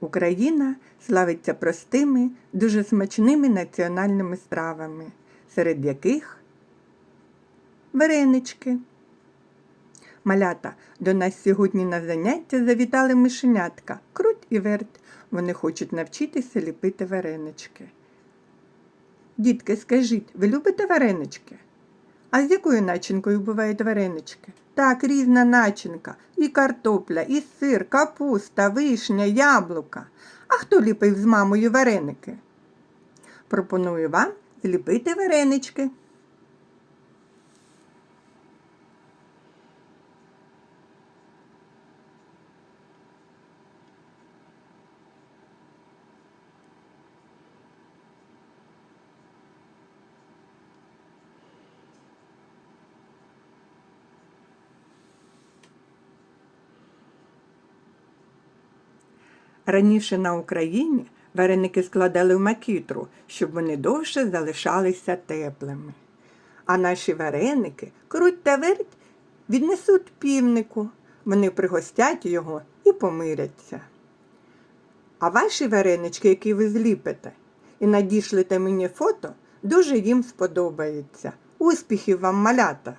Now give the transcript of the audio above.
Україна славиться простими, дуже смачними національними стравами, серед яких варенички. Малята, до нас сьогодні на заняття завітали мишенятка, круть і верть. Вони хочуть навчитися ліпити варенички. Дітки, скажіть, ви любите варенички? А з якою начинкою бувають варенички? Так, різна начинка. І картопля, і сир, капуста, вишня, яблука. А хто ліпив з мамою вареники? Пропоную вам зліпити варенички. Раніше на Україні вареники складали в макітру, щоб вони довше залишалися теплими. А наші вареники, круть та верть, віднесуть півнику. Вони пригостять його і помиряться. А ваші варенички, які ви зліпите, і надішлете мені фото, дуже їм сподобається. Успіхів вам, малята!